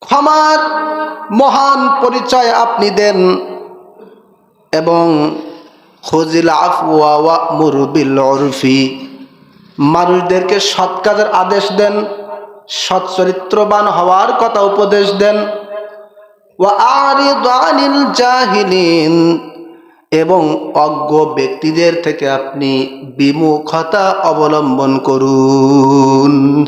ক্ষমার মহান পরিচয় আপনি দেন এবং খজিল আফওয়া ওয়া মুরবিল উরফি মানুষদেরকে সৎ কাজের আদেশ দেন, সৎ চরিত্রবান হওয়ার কথা উপদেশ দেন। জাহিলিন। এবং অজ্ঞ ব্যক্তিদের থেকে আপনি বিমুখতা অবলম্বন করুন।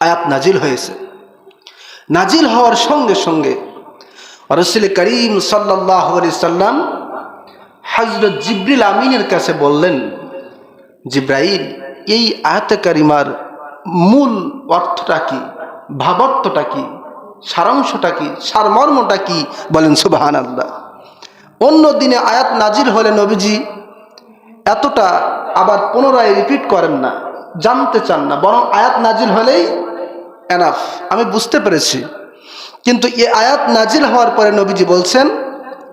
আয়াত নাজিল হয়েছে। নাজিল হওয়ার সঙ্গে সঙ্গে রসুল করিম সাল্লাহ সাল্লাম হজরত জিব্রিল আমিনের কাছে বললেন, জিব্রাইল, এই আয়াত কারিমার মূল অর্থটা কি? ভাবার্থটা কি? সারাংশটা কি? সারমর্মটা কি? বলেন সুবাহান আল্লাহ অন্য দিনে আয়াত নাজির হলে নবীজি এতটা আবার পুনরায় রিপিট করেন না, জানতে চান না, বরং আয়াত নাজির হলেই এনাফ আমি বুঝতে পেরেছি। কিন্তু এই আয়াত নাজিল হওয়ার পরে নবীজি বলছেন,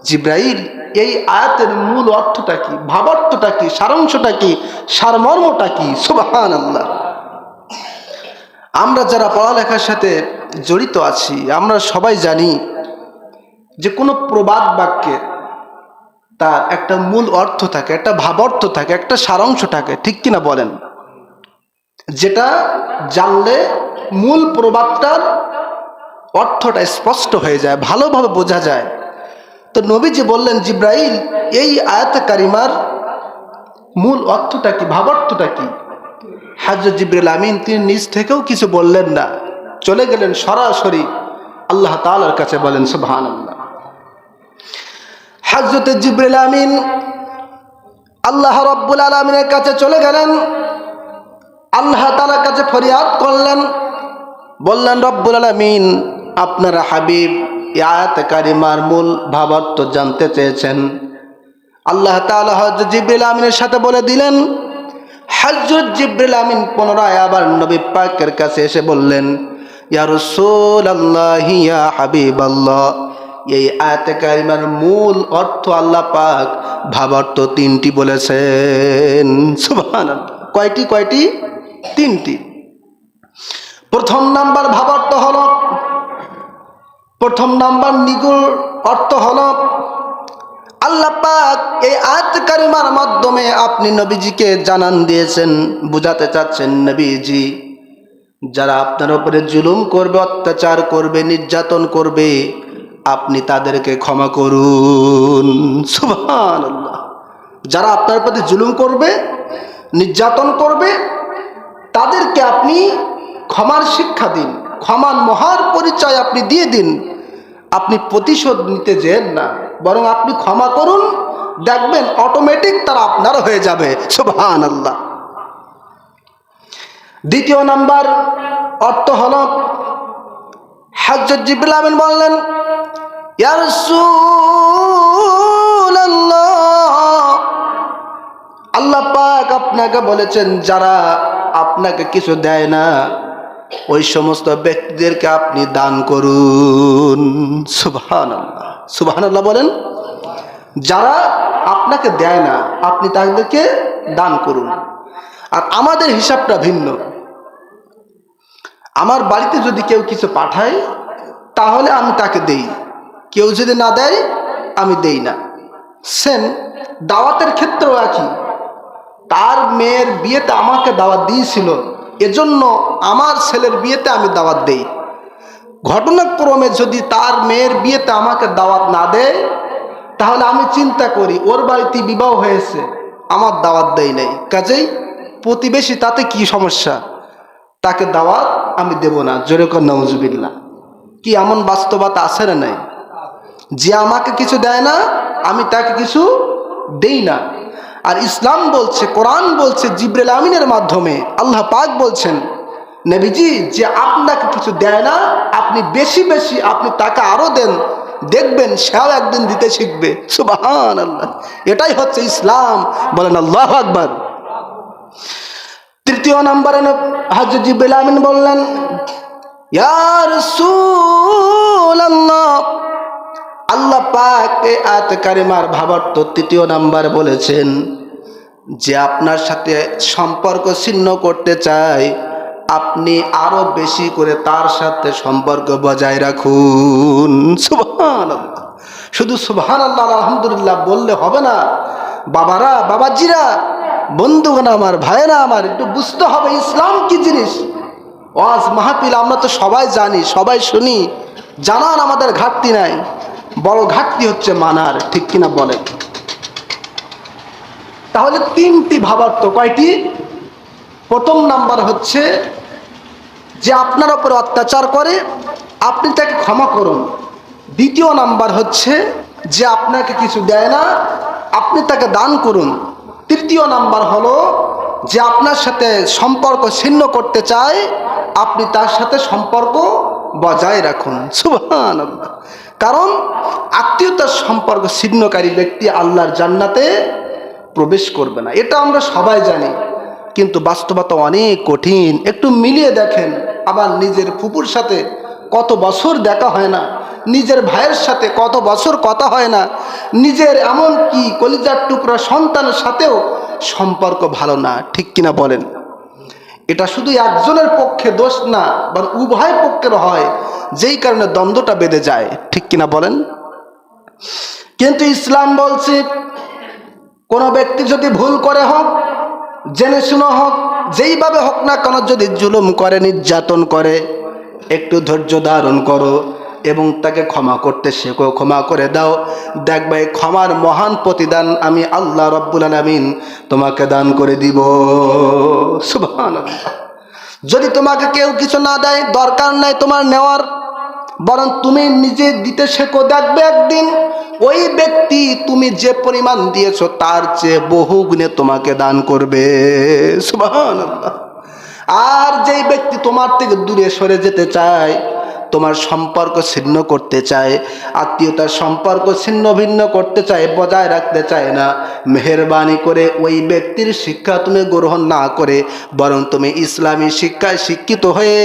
জিব্রাইল, এই আয়াতের মূল অর্থটা কি? ভাবার্থটা কি? সারাংশটা কি? সারমর্মটা কি? সুবাহান আল্লাহ আমরা যারা পড়ালেখার সাথে জড়িত আছি, আমরা সবাই জানি যে কোনো প্রবাদ বাক্যে তার একটা মূল অর্থ থাকে, একটা ভাবার্থ থাকে, একটা সারাংশ থাকে। ঠিক কিনা বলেন? যেটা জানলে মূল প্রবাদটার অর্থটা স্পষ্ট হয়ে যায়, ভালোভাবে বোঝা যায়। তো নবীজি বললেন, জিব্রাইল, এই আয়াত কারিমার মূল অর্থটা কি, ভাবার্থটা কি? হাজর জিব্রাইল আমিন, তিনি নিজ থেকেও কিছু বললেন না। চলে গেলেন সরাসরি আল্লাহ তালার কাছে বলেন সুবহান আল্লাহ হাজরত আমিন আল্লাহ রব্বুল আলমিনের কাছে চলে গেলেন, আল্লাহ তালার কাছে ফরিয়াদ করলেন। বললেন, রব্বুল আলমিন, আপনারা হাবিব আয়াত কারিমার মূল ভাবার্থ জানতে চেয়েছেন। আল্লাহ তালা হজরত জিব্রিল আমিনের সাথে বলে দিলেন হজরত জিব্রিল আমিন পুনরায় আবার নবী পাকের কাছে এসে বললেন, ইয়া রসুল আল্লাহ ইয়া হাবিব আল্লাহ এই আয়াত কারিমার মূল অর্থ আল্লাহ পাক ভাবার্থ তিনটি বলেছেন। সুবহান কয়টি কয়টি? তিনটি। প্রথম নাম্বার ভাবার্থ হল, প্রথম নাম্বার নিগুল অর্থ হল, আল্লাহ পাক এই আয়াত কারিমার মাধ্যমে আপনি নবীজিকে জানান দিয়েছেন, বুঝাতে চাচ্ছেন নবীজি, যারা আপনার উপরে জুলুম করবে, অত্যাচার করবে, নির্যাতন করবে, আপনি তাদেরকে ক্ষমা করুন। সুবহান যারা আপনার প্রতি জুলুম করবে, নির্যাতন করবে, তাদেরকে আপনি ক্ষমার শিক্ষা দিন, ক্ষমার মহার পরিচয় আপনি দিয়ে দিন। আপনি প্রতিশোধ নিতে যেন না, বরং আপনি ক্ষমা করুন, দেখবেন অটোমেটিক তারা আপনার হয়ে যাবে। সুবহান আল্লাহ দ্বিতীয় নাম্বার, অর্থ হল হাজর জিবুল বললেন আল্লাহ পাক আপনাকে বলেছেন, যারা আপনাকে কিছু দেয় না ওই সমস্ত ব্যক্তিদেরকে আপনি দান করুন। সুবহান আল্লাহ আল্লাহ বলেন, যারা আপনাকে দেয় না, আপনি তাদেরকে দান করুন। আর আমাদের হিসাবটা ভিন্ন। আমার বাড়িতে যদি কেউ কিছু পাঠায়, তাহলে আমি তাকে দেই। কেউ যদি না দেয়, আমি দেই না। সেম দাওয়াতের ক্ষেত্রেও একই। তার মেয়ের বিয়েতে আমাকে দাওয়াত দিয়েছিল। এজন্য আমার ছেলের বিয়েতে আমি দাওয়াত দেই। ঘটনাক্রমে যদি তার মেয়ের বিয়েতে আমাকে দাওয়াত না দেয়, তাহলে আমি চিন্তা করি, ওর বাড়িতে বিবাহ হয়েছে, আমার দাওয়াত দেয় নাই। কাজেই প্রতিবেশী তাতে কি সমস্যা? তাকে দাওয়াত আমি দেব না। জোরে কর নজুবিল্লা কি এমন বাস্তবতা আছে না নাই? যে আমাকে কিছু দেয় না, আমি তাকে কিছু দেই না। আর ইসলাম বলছে, কোরআন বলছে জিব্রেল আমিনের মাধ্যমে। আল্লাহ পাক বলছেন, নবীজি, যে আপনাকে কিছু দেয় না, আপনি বেশি বেশি আপনি তাকে আরও দেন। দেখবেন সেও একদিন দিতে শিখবে। সুবাহান আল্লাহ এটাই হচ্ছে ইসলাম। বলেন আল্লাহ আকবার। তৃতীয় নম্বরে হাজর জিব্রাইল আমিন বললেন, ইয়া রাসূলুল্লাহ আল্লাহ পাক এই আয়াত কারিমার ভাবার্থ তৃতীয় নাম্বার বলেছেন যে আপনার সাথে সম্পর্ক ছিন্ন করতে চায় আপনি আরও বেশি করে তার সাথে সম্পর্ক বজায় রাখুন। সুবহান শুধু সুবহান আল্লাহ আলহামদুলিল্লাহ বললে হবে না। বাবারা, বাবাজিরা, বন্ধুগণ আমার, ভাইয়েরা আমার, একটু বুঝতে হবে ইসলাম কি জিনিস? ওয়াজ মাহফিল আমরা তো সবাই জানি, সবাই শুনি। জানার আমাদের ঘাটতি নাই। বড় ঘাটতি হচ্ছে মানার, ঠিক কিনা বলেন? তাহলে তিনটি ভাবার্থ কয়টি? প্রথম নাম্বার হচ্ছে যে আপনার ওপর অত্যাচার করে, আপনি তাকে ক্ষমা করুন। দ্বিতীয় নাম্বার হচ্ছে যে আপনাকে কিছু দেয় না, আপনি তাকে দান করুন। তৃতীয় নাম্বার হলো যে আপনার সাথে সম্পর্ক ছিন্ন করতে চায়, আপনি তার সাথে সম্পর্ক বজায় রাখুন। সুবহান কারণ আত্মীয়তার সম্পর্ক ছিন্নকারী ব্যক্তি আল্লাহর জান্নাতে প্রবেশ করবে না। এটা আমরা সবাই জানি। কিন্তু বাস্তবতা অনেক কঠিন। একটু মিলিয়ে দেখেন, আবার নিজের ফুপুর সাথে কত বছর দেখা হয় না, নিজের ভাইয়ের সাথে কত বছর কথা হয় না, নিজের এমন কি কলিজার টুকরা সন্তানের সাথেও সম্পর্ক ভালো না। ঠিক কিনা বলেন? এটা শুধু একজনের পক্ষে দোষ না বা উভয় পক্ষের হয়। যেই কারণে দ্বন্দ্বটা বেঁধে যায়। ঠিক কিনা বলেন? কিন্তু ইসলাম বলছে, কোনো ব্যক্তি যদি ভুল করে হোক, জেনে শুনো হোক, যেইভাবে হোক না কেন, যদি জুলুম করে, নির্যাতন করে, একটু ধৈর্য ধারণ করো। এবং তাকে ক্ষমা করতে শেখো, ক্ষমা করে দাও। দেখবে ক্ষমার মহান প্রতিদান আমি আল্লাহ রব্বুল আলমিন তোমাকে দান করে দিব। সুবহান যদি তোমাকে কেউ কিছু না দেয়, দরকার নাই তোমার নেওয়ার। বরং তুমি নিজে দিতে শেখো। দেখবে একদিন ওই ব্যক্তি তুমি যে পরিমাণ দিয়েছ, তার চেয়ে বহু গুণে তোমাকে দান করবে। সুবহানাল্লাহ। আর যেই ব্যক্তি তোমার থেকে দূরে সরে যেতে চায় তোমার সম্পর্ক ছিন্ন করতে চায়, আত্মীয়তার সম্পর্ক ছিন্ন ভিন্ন করতে চায়, বজায় রাখতে চায় না। মেহরবানি করে ওই ব্যক্তির শিক্ষা তুমি গ্রহণ না করে, বরং তুমি ইসলামী শিক্ষায় শিক্ষিত হয়ে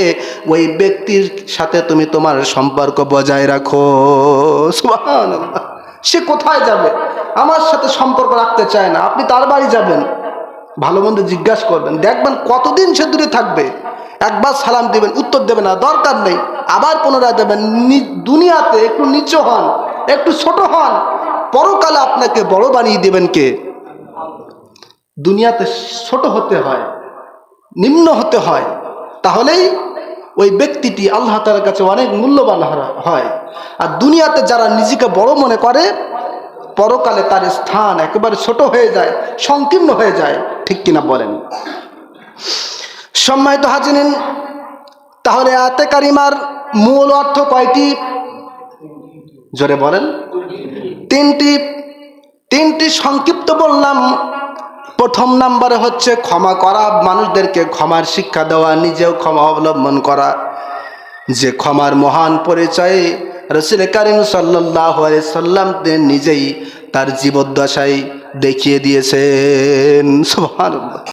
ওই ব্যক্তির সাথে তুমি তোমার সম্পর্ক বজায় রাখো। সে কোথায় যাবে? আমার সাথে সম্পর্ক রাখতে চায় না। আপনি তার বাড়ি যাবেন। ভালো মন্দ জিজ্ঞাসা করবেন। দেখবেন কতদিন সে দূরে থাকবে। একবার সালাম দেবেন, উত্তর দেবেন না, দরকার নেই। আবার পুনরায় দেবেন দুনিয়াতে একটু নিচু হন, একটু ছোট হন, পরকালে আপনাকে বড় বানিয়ে দেবেন কে? দুনিয়াতে ছোট হতে হয়, নিম্ন হতে হয়, তাহলেই ওই ব্যক্তিটি আল্লাহ তালার কাছে অনেক মূল্যবান হয়। আর দুনিয়াতে যারা নিজেকে বড় মনে করে, পরকালে তার স্থান একেবারে ছোট হয়ে যায়, সংকীর্ণ হয়ে যায়, ঠিক কিনা বলেন? সম্মানিত হাজিনিন তাহলে আতে কারিমার মূল অর্থ কয়টি? জোরে বলেন। তিনটি তিনটি সংক্ষিপ্ত বললাম। প্রথম নাম্বারে হচ্ছে ক্ষমা করা, মানুষদেরকে ক্ষমার শিক্ষা দেওয়া, নিজেও ক্ষমা অবলম্বন করা। যে ক্ষমার মহান পরিচয়ে রসুল করিম সাল্লাহ সাল্লাম নিজেই তার জীবদ্দশায় দেখিয়ে দিয়েছেন।